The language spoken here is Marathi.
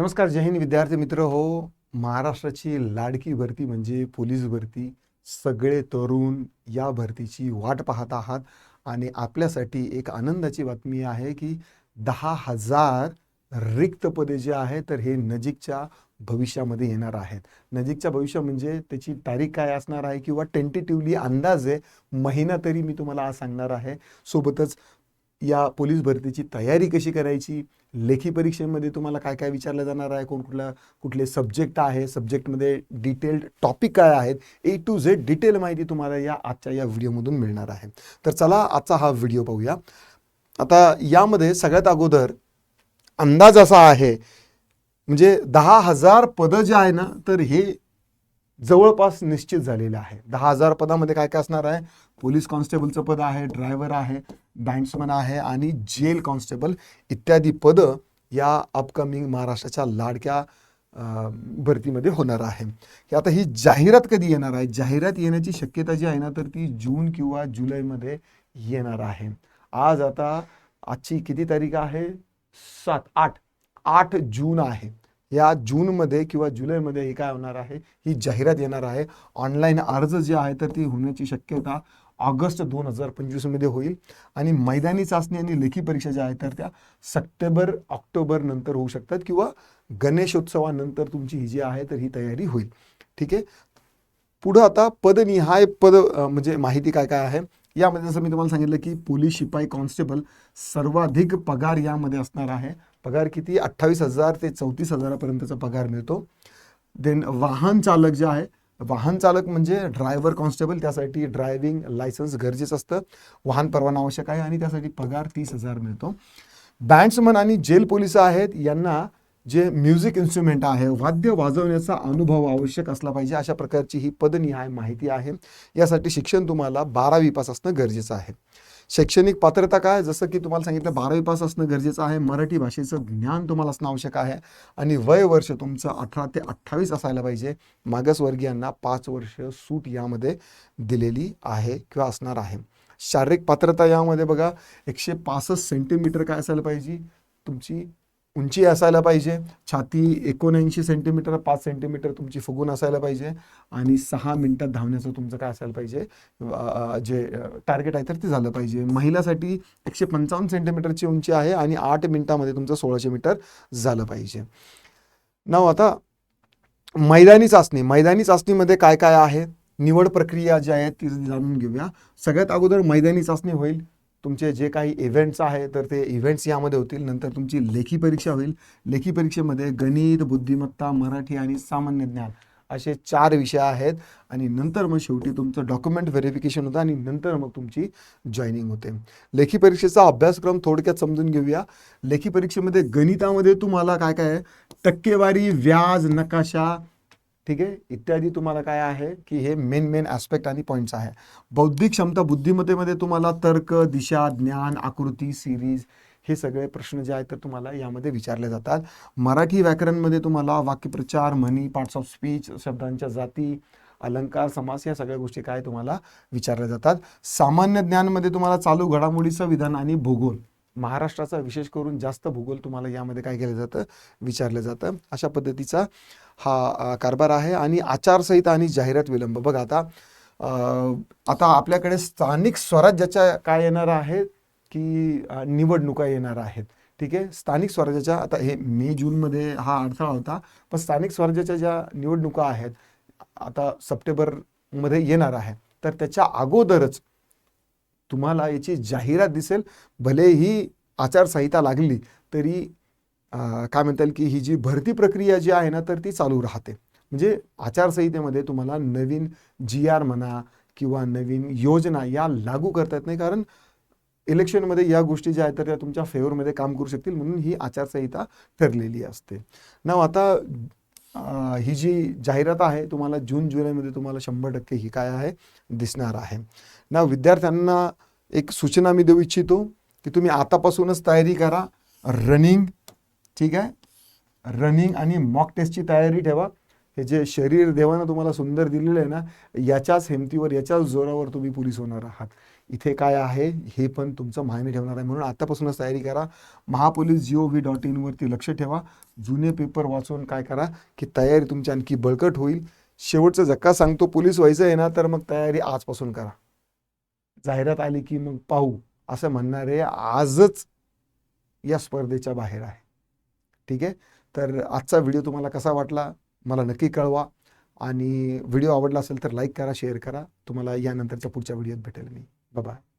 नमस्कार जय हिंद विद्यार्थी मित्र. हो महाराष्ट्राची लाडकी भरती म्हणजे पोलीस भरती. सगळे तरुण या भरतीची वाट पाहत आहात आणि आपल्यासाठी एक आनंदाची बातमी आहे की दहा हजार रिक्त पदे जे आहे तर हे नजीकच्या भविष्यामध्ये येणार आहेत. नजीकच्या भविष्य म्हणजे त्याची तारीख काय असणार आहे किंवा टेंटेटिव्हली अंदाजे महिना तरी मी तुम्हाला आज सांगणार आहे. सोबतच या पोलीस भरतीची तयारी कशी करायची? लेखी परीक्षेमध्ये तुम्हाला काय काय विचारलं जाणार आहे? कोण कुठला कुठले सब्जेक्ट आहे? सब्जेक्टमध्ये डिटेल्ड टॉपिक काय आहेत? ए टू झेड डिटेल माहिती तुम्हाला या आजच्या या व्हिडिओमधून मिळणार आहे. तर चला आजचा हा व्हिडिओ पाहूया. आता यामध्ये सगळ्यात अगोदर अंदाज असा आहे म्हणजे दहा हजार पदं जे आहे ना तर हे जवळपास निश्चित झालेलं आहे. दहा हजार पदामध्ये काय काय असणार आहे? पोलीस कॉन्स्टेबलचं पद आहे ड्रायव्हर आहे बँड्समन आहे आणि जेल कॉन्स्टेबल इत्यादी पदं या अपकमिंग महाराष्ट्राच्या लाडक्या भरतीमध्ये होणार आहे. की आता ही जाहिरात कधी येणार आहे? जाहिरात येण्याची शक्यता जी आहे ना तर ती जून किंवा जुलैमध्ये येणार आहे. आज आता आजची किती तारीख आहे? सात आठ आठ जून आहे. या जूनमध्ये किंवा जुलैमध्ये ही काय होणार आहे? ही जाहिरात येणार आहे. ऑनलाईन अर्ज जे आहे तर ती होण्याची शक्यता ऑगस्ट दोन हजार पंचवीसमध्ये होईल. आणि मैदानी चाचणी आणि लेखी परीक्षा ज्या आहेत तर त्या सप्टेंबर ऑक्टोबर नंतर होऊ शकतात किंवा गणेशोत्सवानंतर तुमची ही जी आहे तर ही तयारी होईल. ठीक आहे? पुढं आता पदनिहाय पद म्हणजे माहिती काय काय आहे? यामध्ये जसं मी तुम्हाला सांगितलं की पोलीस शिपाई कॉन्स्टेबल सर्वाधिक पगार यामध्ये असणार आहे. पगार किती? अठ्ठावीस हजार ते चौतीस हजारापर्यंतचा पगार मिळतो. देन वाहन चालक जे आहे वाहन चालक म्हणजे ड्रायव्हर कॉन्स्टेबल त्यासाठी ड्रायव्हिंग लायसन्स गरजेचं असतं. वाहन परवाना आवश्यक आहे आणि त्यासाठी पगार तीस हजार मिळतो. बँड्समन आणि जेल पोलीस आहेत यांना जे म्युझिक इन्स्ट्रुमेंट आहे वाद्य वाजवण्याचा अनुभव आवश्यक असला पाहिजे अशा प्रकारची ही पदनिहाय माहिती आहे. यासाठी शिक्षण तुम्हाला बारावी पास असणं गरजेचं आहे. शैक्षणिक पात्रता काय जसं की तुम्हाला सांगितलं बारावी पास असणं गरजेचं आहे. मराठी भाषेचं ज्ञान तुम्हाला असणं आवश्यक आहे. आणि वय वर्ष तुमचं अठरा ते अठ्ठावीस असायला पाहिजे. मागासवर्गीयांना पाच वर्ष सूट यामध्ये दिलेली आहे किंवा असणार आहे. शारीरिक पात्रता यामध्ये बघा एकशे पासष्ट सेंटीमीटर काय असायला पाहिजे? तुमची उंची असायला पाहिजे छाती एकोणऐंशी सेंटीमीटर पाच सेंटीमीटर तुमची फुगून असायला पाहिजे आणि सहा मिनिटात धावण्याचं तुमचं काय असायला पाहिजे जे टार्गेट आहे तर ते झालं पाहिजे. महिलासाठी एकशे पंचावन्न सेंटीमीटरची उंची आहे आणि आठ मिनिटामध्ये तुमचं सोळाशे मीटर झालं पाहिजे. नाव आता मैदानी चाचणी. मैदानी चाचणीमध्ये काय काय आहे? निवड प्रक्रिया जी आहे ती जाणून घेऊया. सगळ्यात अगोदर मैदानी चाचणी होईल. तुमचे जे काही इव्हेंट्स आहे तर ते इव्हेंट्स यामध्ये होतील. नंतर तुमची लेखी परीक्षा होईल. लेखी परीक्षेमध्ये गणित बुद्धिमत्ता मराठी आणि सामान्य ज्ञान असे चार विषय आहेत. आणि नंतर मग शेवटी तुमचं डॉक्युमेंट व्हेरिफिकेशन होतं आणि नंतर मग तुमची जॉईनिंग होते. लेखी परीक्षेचा अभ्यासक्रम थोडक्यात समजून घेऊया. लेखी परीक्षेमध्ये गणितामध्ये तुम्हाला काय काय आहे? टक्केवारी व्याज नकाशा ठीक आहे? इत्यादी तुम्हाला काय आहे की हे मेन मेन ॲस्पेक्ट आणि पॉईंट्स आहे. बौद्धिक क्षमता बुद्धिमत्तेमध्ये तुम्हाला तर्क दिशा ज्ञान आकृती सिरीज हे सगळे प्रश्न जे आहेत तर तुम्हाला यामध्ये विचारले जातात. मराठी व्याकरणमध्ये तुम्हाला वाक्यप्रचार म्हणी पार्ट्स ऑफ स्पीच शब्दांच्या जाती अलंकार समास या सगळ्या गोष्टी काय तुम्हाला विचारल्या जातात. सामान्य ज्ञानमध्ये तुम्हाला चालू घडामोडीचं विधान आणि भूगोल. महाराष्ट्राचा विशेष करून जास्त भूगोल तुम्हाला यामध्ये काय केलं जातं विचारलं जातं. अशा पद्धतीचा हा कारभार आहे आणि आचारसंहिता आणि जाहिरात विलंब. बघा आता आता आपल्याकडे स्थानिक स्वराज्याच्या काय येणार आहे की निवडणुका येणार आहेत. ठीक आहे? स्थानिक स्वराज्याच्या आता हे मे जूनमध्ये हा अडथळा होता पण स्थानिक स्वराज्याच्या ज्या निवडणुका आहेत आता सप्टेंबरमध्ये येणार आहे तर त्याच्या अगोदरच तुम्हाला याची जाहिरात दिसेल भलेही आचारसंहिता लागली तरी काय म्हणता येईल की ही जी भरती प्रक्रिया जी आहे ना तर ती चालू राहते. म्हणजे आचारसंहितेमध्ये तुम्हाला नवीन जी आर म्हणा किंवा नवीन योजना या लागू करता येत नाही कारण इलेक्शनमध्ये या गोष्टी ज्या आहेत तर त्या तुमच्या फेवरमध्ये काम करू शकतील म्हणून ही आचारसंहिता ठरलेली असते. ना आता ही जी जाहिरात आहे तुम्हाला जून जुलैमध्ये तुम्हाला शंभर टक्के ही काय आहे दिसणार आहे. ना विद्यार्थ्यांना एक सूचना मी देऊ इच्छितो की तुम्ही आतापासूनच तयारी करा. रनिंग ठीक आहे? रनिंग आणि मॉक टेस्टची तयारी ठेवा. हे जे शरीर देवानं तुम्हाला सुंदर दिलेलं आहे ना याच्याच हिमतीवर याच्याच जोरावर तुम्ही पोलीस होणार आहात. इथे काय आहे हे पण तुमचं मायने ठेवणार आहे. म्हणून आतापासूनच तयारी करा. महापोलीस जी ओ व्ही डॉट इनवरती लक्ष ठेवा. जुने पेपर वाचून काय करा की तयारी तुमची आणखी बळकट होईल. शेवटचं जक्का सांगतो पोलीस व्हायचं आहे ना तर मग तयारी आजपासून करा. जाहिरात आली की मग पाहू. असं म्हणणारे आजच या स्पर्धेच्या बाहेर आहे. ठीक आहे? तर आजचा व्हिडिओ तुम्हाला कसा वाटला मला नक्की कळवा. आणि व्हिडिओ आवडला असेल तर लाईक करा शेअर करा. तुम्हाला यानंतरच्या पुढच्या व्हिडिओत भेटेल मी. Bye bye.